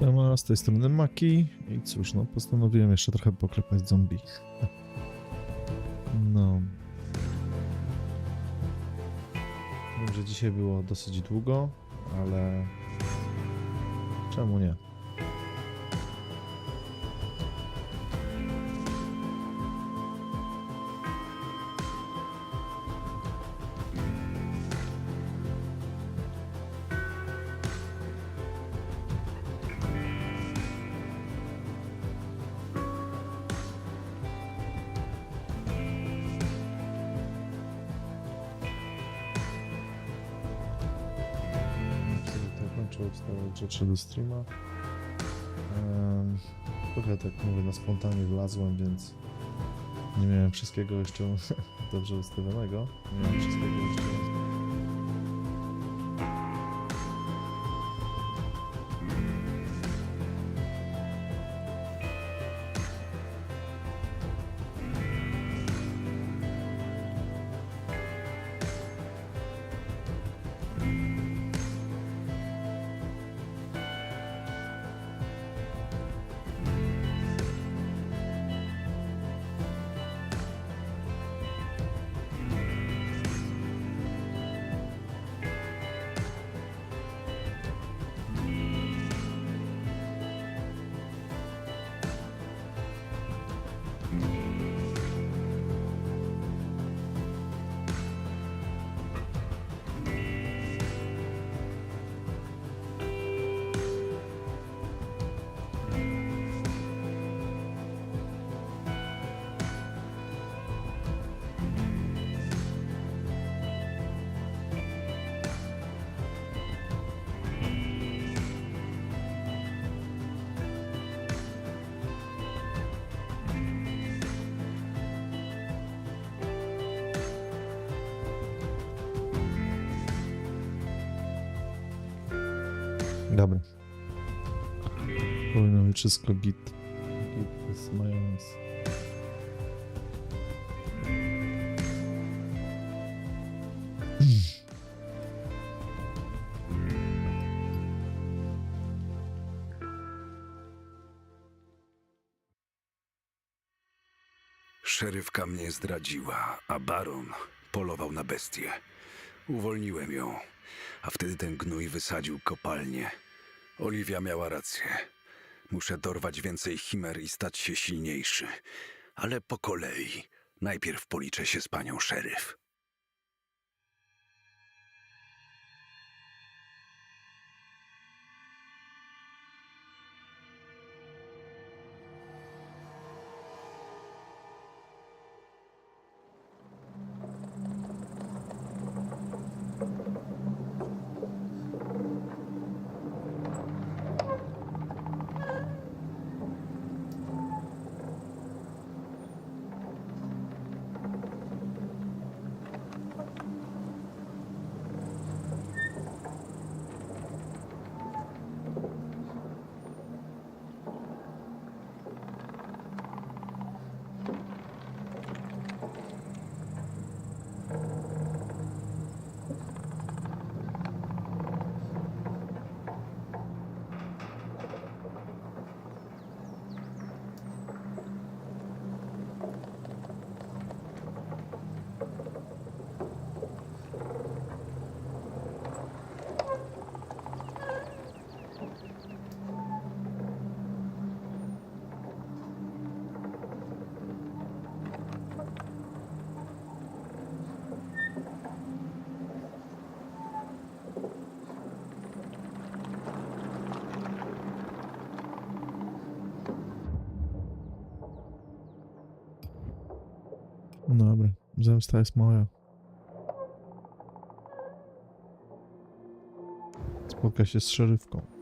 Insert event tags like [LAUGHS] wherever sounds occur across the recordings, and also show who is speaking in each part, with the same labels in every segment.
Speaker 1: Siema, z tej strony Maki i cóż, no postanowiłem jeszcze trochę poklepać zombie. No. Wiem, że dzisiaj było dosyć długo, ale czemu nie? Ustawiać rzeczy do streama. Em, Trochę tak mówię, na spontanie wlazłem, więc nie miałem wszystkiego jeszcze [LAUGHS] dobrze ustawionego. Nie miałem wszystkiego jeszcze. Dobra. Powinno być wszystko git. Git
Speaker 2: mnie zdradziła, a baron polował na bestię. Uwolniłem ją, a wtedy ten gnój wysadził kopalnię. Oliwia miała rację. Muszę dorwać więcej chimer i stać się silniejszy. Ale po kolei. Najpierw policzę się z panią szeryf.
Speaker 1: Zemsta jest moja. Spotka się z szerywką.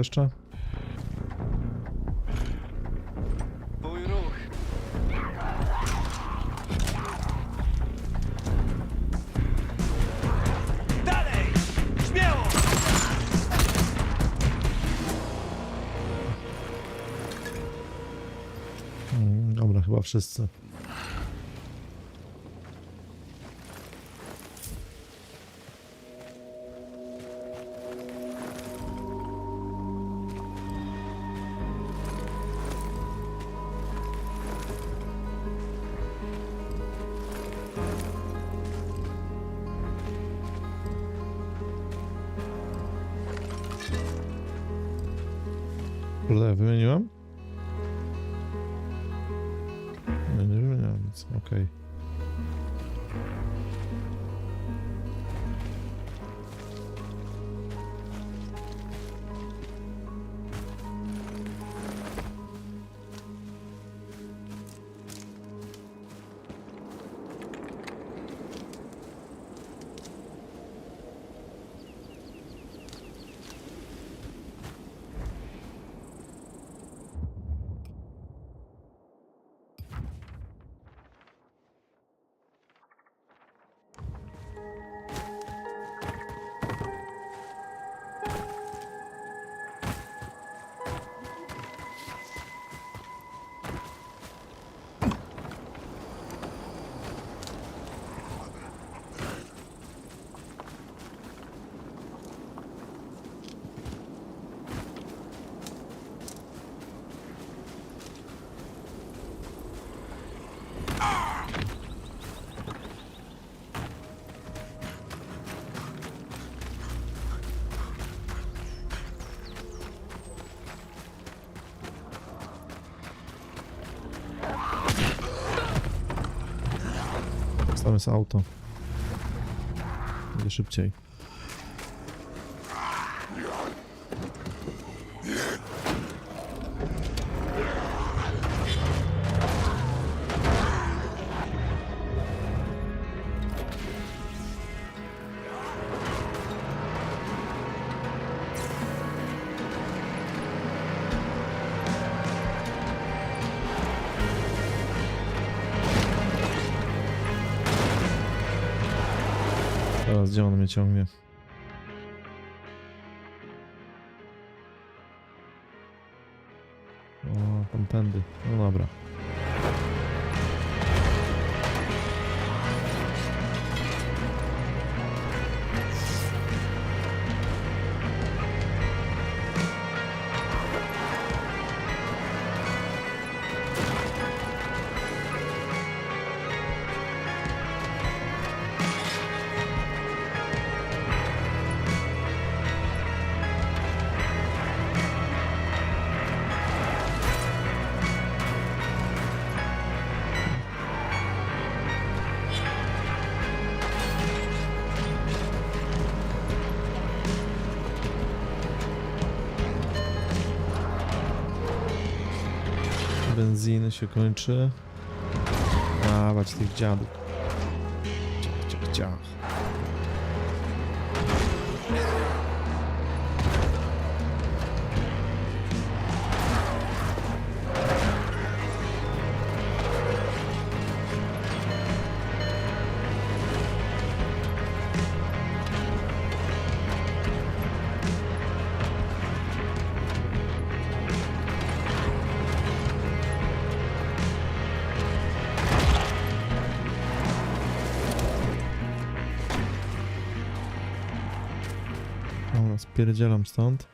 Speaker 1: Jeszcze?
Speaker 3: Mój ruch. Dalej! Śmiało!
Speaker 1: Mm, dobra, chyba wszyscy. Tam jest auto. Będzie szybciej. Teraz gdzie on mnie ciągnie? O, tamtędy. No dobra. Benziny się kończy. Dawać tych dziadów. Ciach, ciach, ciach. spierdzielam stąd.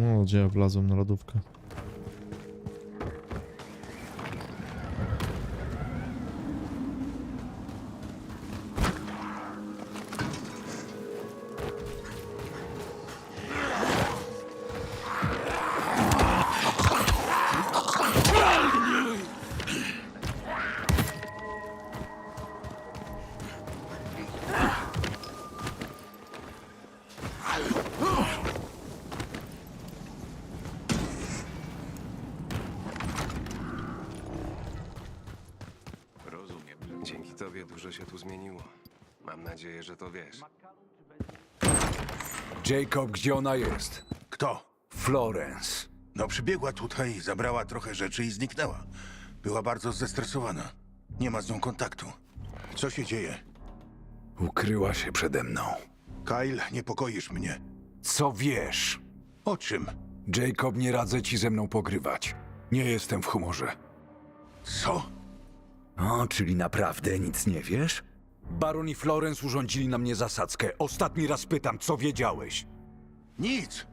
Speaker 1: No, gdzie ja wlazłem na lodówkę?
Speaker 4: Tobie dużo się tu zmieniło. Mam nadzieję, że to wiesz.
Speaker 2: Jacob, gdzie ona jest?
Speaker 5: Kto?
Speaker 2: Florence.
Speaker 5: No przybiegła tutaj, zabrała trochę rzeczy i zniknęła. Była bardzo zestresowana. Nie ma z nią kontaktu. Co się dzieje?
Speaker 2: Ukryła się przede mną.
Speaker 5: Kyle, niepokoisz mnie.
Speaker 2: Co wiesz?
Speaker 5: O czym?
Speaker 2: Jacob, nie radzę ci ze mną pogrywać. Nie jestem w humorze.
Speaker 5: Co?
Speaker 2: O, czyli naprawdę nic nie wiesz? Baron i Florence urządzili na mnie zasadzkę. Ostatni raz pytam, co wiedziałeś?
Speaker 5: Nic!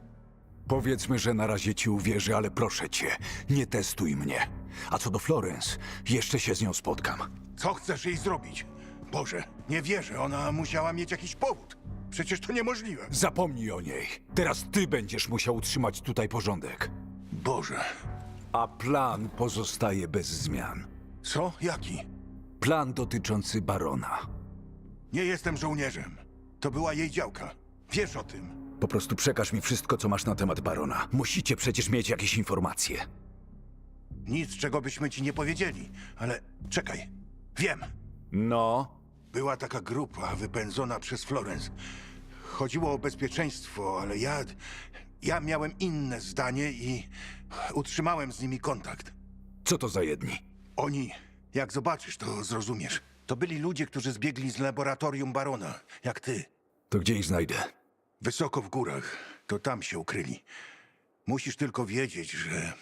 Speaker 2: Powiedzmy, że na razie ci uwierzę, ale proszę cię, nie testuj mnie. A co do Florence, jeszcze się z nią spotkam.
Speaker 5: Co chcesz jej zrobić? Boże, nie wierzę, ona musiała mieć jakiś powód. Przecież to niemożliwe.
Speaker 2: Zapomnij o niej. Teraz ty będziesz musiał utrzymać tutaj porządek.
Speaker 5: Boże.
Speaker 2: A plan pozostaje bez zmian.
Speaker 5: Co? Jaki?
Speaker 2: Plan dotyczący barona.
Speaker 5: Nie jestem żołnierzem. To była jej działka. Wiesz o tym.
Speaker 2: Po prostu przekaż mi wszystko, co masz na temat barona. Musicie przecież mieć jakieś informacje.
Speaker 5: Nic, czego byśmy ci nie powiedzieli. Ale czekaj. Wiem.
Speaker 2: No,
Speaker 5: Była taka grupa wypędzona przez Florence. Chodziło o bezpieczeństwo, ale ja. Ja miałem inne zdanie i utrzymałem z nimi kontakt.
Speaker 2: co to za jedni?
Speaker 5: Oni, jak zobaczysz, to zrozumiesz. To byli ludzie, którzy zbiegli z laboratorium barona, jak ty.
Speaker 2: To gdzie ich znajdę?
Speaker 5: Wysoko w górach, to tam się ukryli. Musisz tylko wiedzieć, że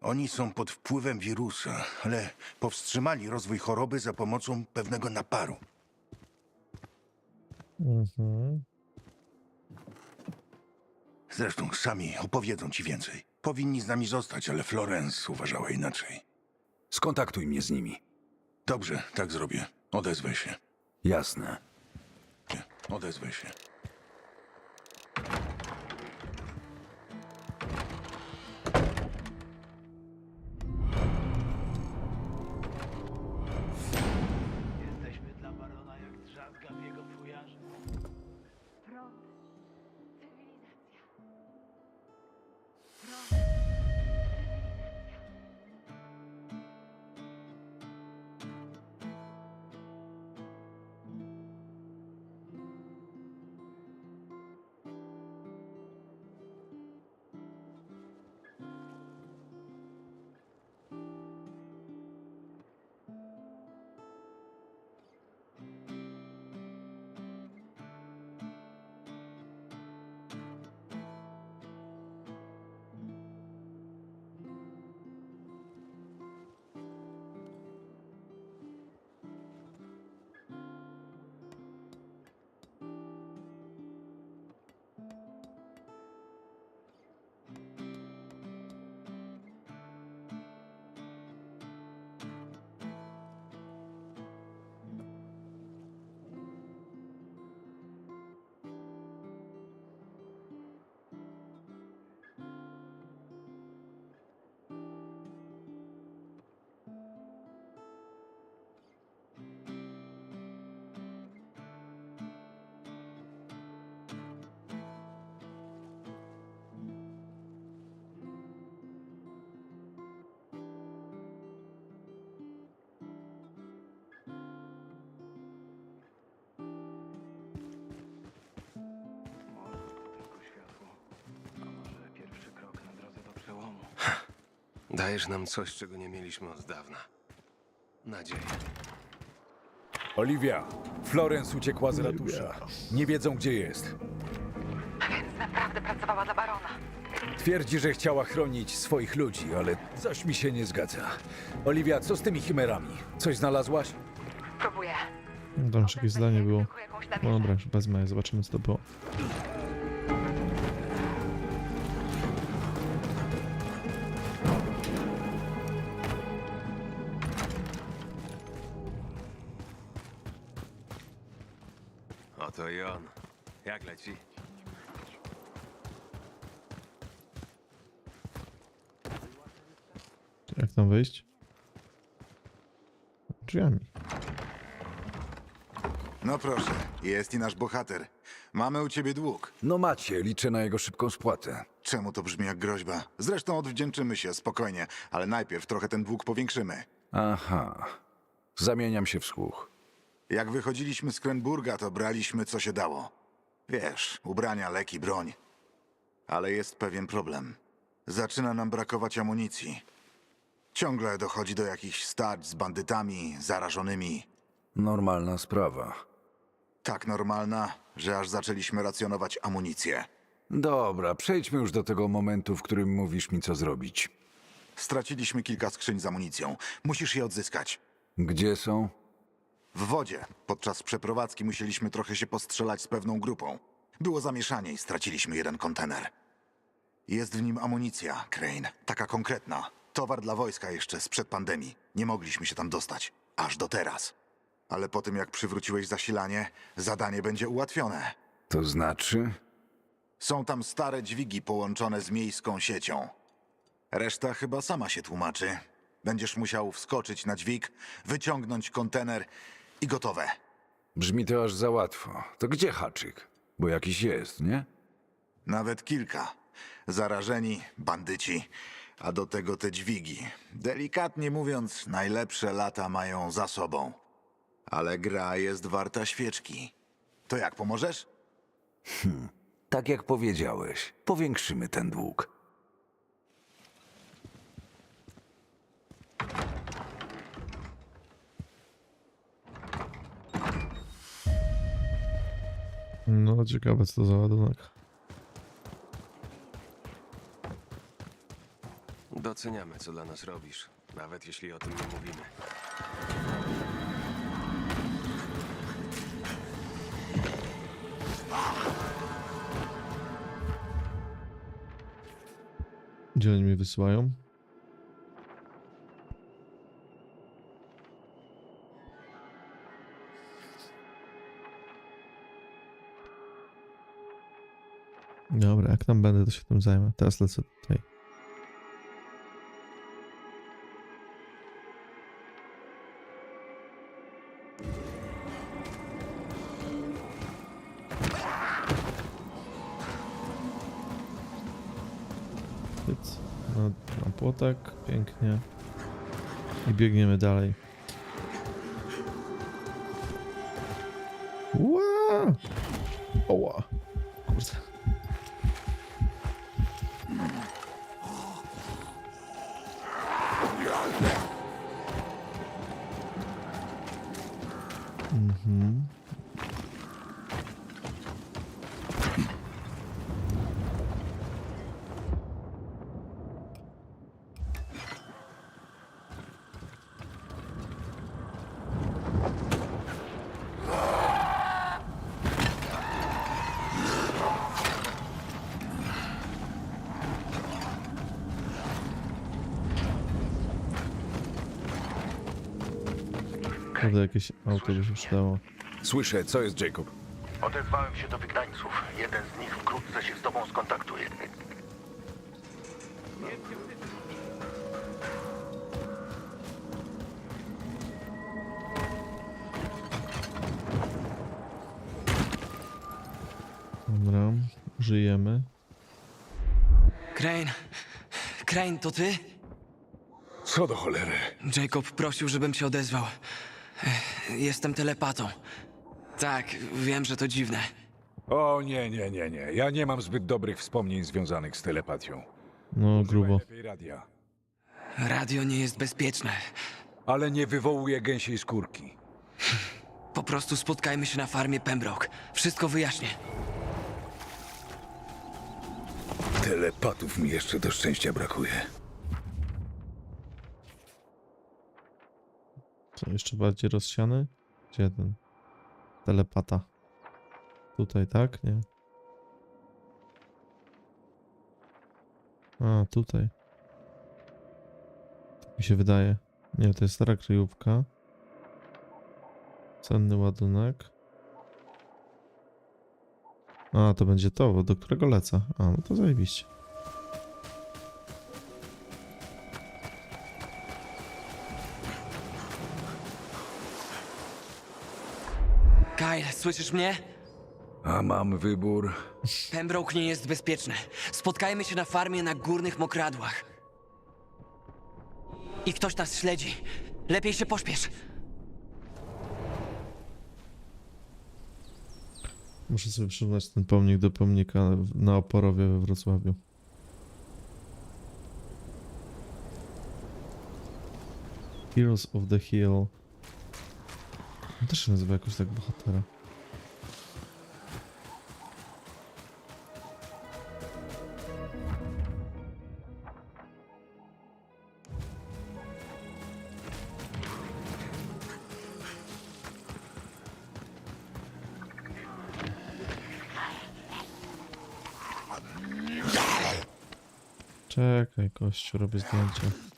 Speaker 5: oni są pod wpływem wirusa, ale powstrzymali rozwój choroby za pomocą pewnego naparu.
Speaker 1: Mhm.
Speaker 5: Zresztą sami opowiedzą ci więcej. Powinni z nami zostać, ale Florence uważała inaczej.
Speaker 2: Skontaktuj mnie z nimi.
Speaker 5: Dobrze, tak zrobię. Odezwę się.
Speaker 2: Jasne.
Speaker 5: Odezwę się.
Speaker 4: Dajesz nam coś, czego nie mieliśmy od dawna. Nadzieję.
Speaker 2: Olivia, Florence uciekła z ratusza. Nie wiedzą, gdzie jest.
Speaker 6: Więc naprawdę pracowała dla barona.
Speaker 2: Twierdzi, że chciała chronić swoich ludzi, ale coś mi się nie zgadza. Olivia, co z tymi chimerami? Coś znalazłaś?
Speaker 6: Próbuję.
Speaker 1: Tam jakieś zdanie było.
Speaker 6: Tylko jakąś
Speaker 1: No dobra, wezmę je, zobaczymy co to było.
Speaker 4: Oto i on. Jak leci?
Speaker 1: Jak tam wejść? Drzwiami.
Speaker 7: No proszę, jest i nasz bohater. Mamy u ciebie dług.
Speaker 2: No macie, liczę na jego szybką spłatę.
Speaker 7: Czemu to brzmi jak groźba? Zresztą odwdzięczymy się, spokojnie, ale najpierw trochę ten dług powiększymy.
Speaker 2: Aha. Zamieniam się w słuch.
Speaker 7: Jak wychodziliśmy z Krenburga, to braliśmy co się dało. Wiesz, ubrania, leki, broń. Ale jest pewien problem. Zaczyna nam brakować amunicji. Ciągle dochodzi do jakichś starć z bandytami, zarażonymi.
Speaker 2: Normalna sprawa.
Speaker 7: Tak normalna, że aż zaczęliśmy racjonować amunicję.
Speaker 2: Dobra, przejdźmy już do tego momentu, w którym mówisz mi, co zrobić.
Speaker 7: Straciliśmy kilka skrzyń z amunicją. Musisz je odzyskać.
Speaker 2: Gdzie są?
Speaker 7: W wodzie. Podczas przeprowadzki musieliśmy trochę się postrzelać z pewną grupą. Było zamieszanie i straciliśmy jeden kontener. Jest w nim amunicja, Crane. Taka konkretna. Towar dla wojska jeszcze sprzed pandemii. Nie mogliśmy się tam dostać. Aż do teraz. Ale po tym, jak przywróciłeś zasilanie, zadanie będzie ułatwione.
Speaker 2: To znaczy?
Speaker 7: Są tam stare dźwigi połączone z miejską siecią. Reszta chyba sama się tłumaczy. Będziesz musiał wskoczyć na dźwig, wyciągnąć kontener i gotowe.
Speaker 2: Brzmi to aż za łatwo. To gdzie haczyk? Bo jakiś jest, nie?
Speaker 7: Nawet kilka. Zarażeni, bandyci, a do tego te dźwigi. Delikatnie mówiąc, najlepsze lata mają za sobą. Ale gra jest warta świeczki. To jak, pomożesz?
Speaker 2: Tak jak powiedziałeś, powiększymy ten dług.
Speaker 1: No ciekawe co to za ładunek.
Speaker 4: Doceniamy, co dla nas robisz, nawet jeśli o tym nie mówimy.
Speaker 1: Gdzie oni mnie wysyłają? Dobra, jak tam będę, to się tym zajmę. Teraz lecę tutaj. Na, płotek, pięknie. I biegniemy dalej. Ła! Oła. Kurde, jakieś auto by się przydało.
Speaker 2: Słyszę, co jest Jacob?
Speaker 8: Odezwałem się do wygnańców. Jeden z nich wkrótce się z tobą skontaktuje.
Speaker 1: Dobra, żyjemy.
Speaker 9: Crane. Crane, to ty?
Speaker 2: Co do cholery?
Speaker 9: Jacob prosił, żebym się odezwał. Jestem telepatą. Tak, wiem, że to dziwne.
Speaker 10: O nie, nie, nie, nie. Ja nie mam zbyt dobrych wspomnień związanych z telepatią.
Speaker 1: No,
Speaker 10: Używaj
Speaker 1: grubo.
Speaker 10: lepiej radia.
Speaker 9: Radio nie jest bezpieczne.
Speaker 10: Ale nie wywołuje gęsiej skórki.
Speaker 9: Po prostu spotkajmy się na farmie Pembroke. Wszystko wyjaśnię.
Speaker 2: Telepatów mi jeszcze do szczęścia brakuje.
Speaker 1: Jeszcze bardziej rozsiany? Gdzie ten? telepata. Tutaj, tak? Nie. A, tutaj. Tak mi się wydaje. Nie, to jest stara kryjówka. Cenny ładunek. A, to będzie to, do którego lecę. A, no to zajebiście.
Speaker 9: Słyszysz mnie?
Speaker 10: A mam wybór.
Speaker 9: Pembroke nie jest bezpieczne. Spotkajmy się na farmie na górnych mokradłach. I ktoś nas śledzi. Lepiej się pośpiesz.
Speaker 1: Muszę sobie przyrównać ten pomnik do pomnika na Oporowie we Wrocławiu. Heroes of the Hill. On też się nazywa jakoś tak bohatera. Czekaj, kościół, robię zdjęcie.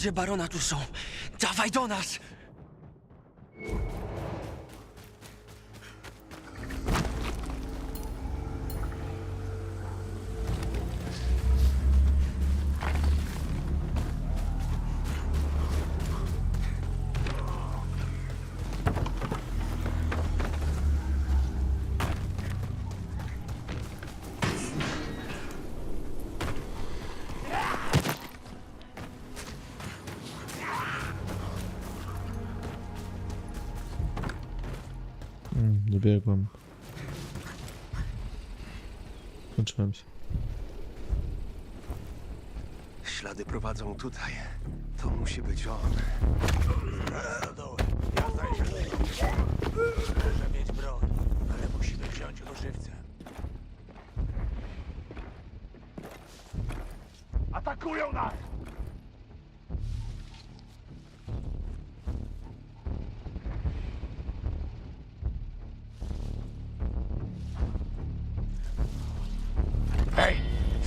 Speaker 9: Ludzie barona tu są. Dawaj do nas!
Speaker 1: Dobiegłem. Skończyłem się.
Speaker 4: Ślady prowadzą tutaj. To musi być on.
Speaker 3: Może mieć broń, ale musimy wziąć go żywcem. Atakują nas!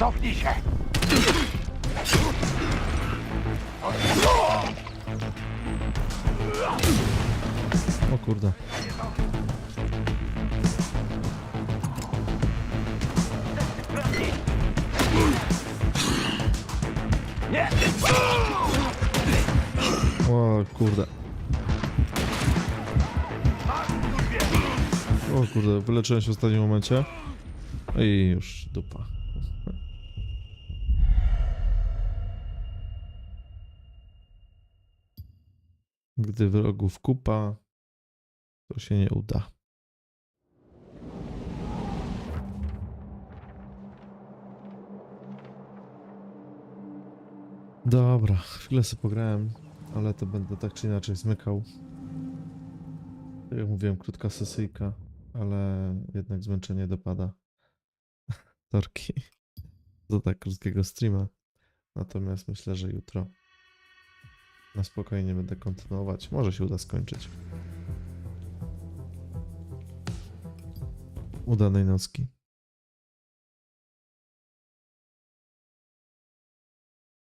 Speaker 3: Cofnij się!
Speaker 1: O kurde. O kurde. O kurde, wyleczyłem się w ostatnim momencie. I już Gdy wrogów kupa, to się nie uda. Dobra, chwilę sobie pograłem, ale to będę tak czy inaczej zmykał. Tak jak mówiłem, krótka sesyjka, ale jednak zmęczenie dopada. [LAUGHS] Torki. Do tak krótkiego streama. Natomiast myślę, że jutro na spokojnie będę kontynuować. Może się uda skończyć. Udanej nocki.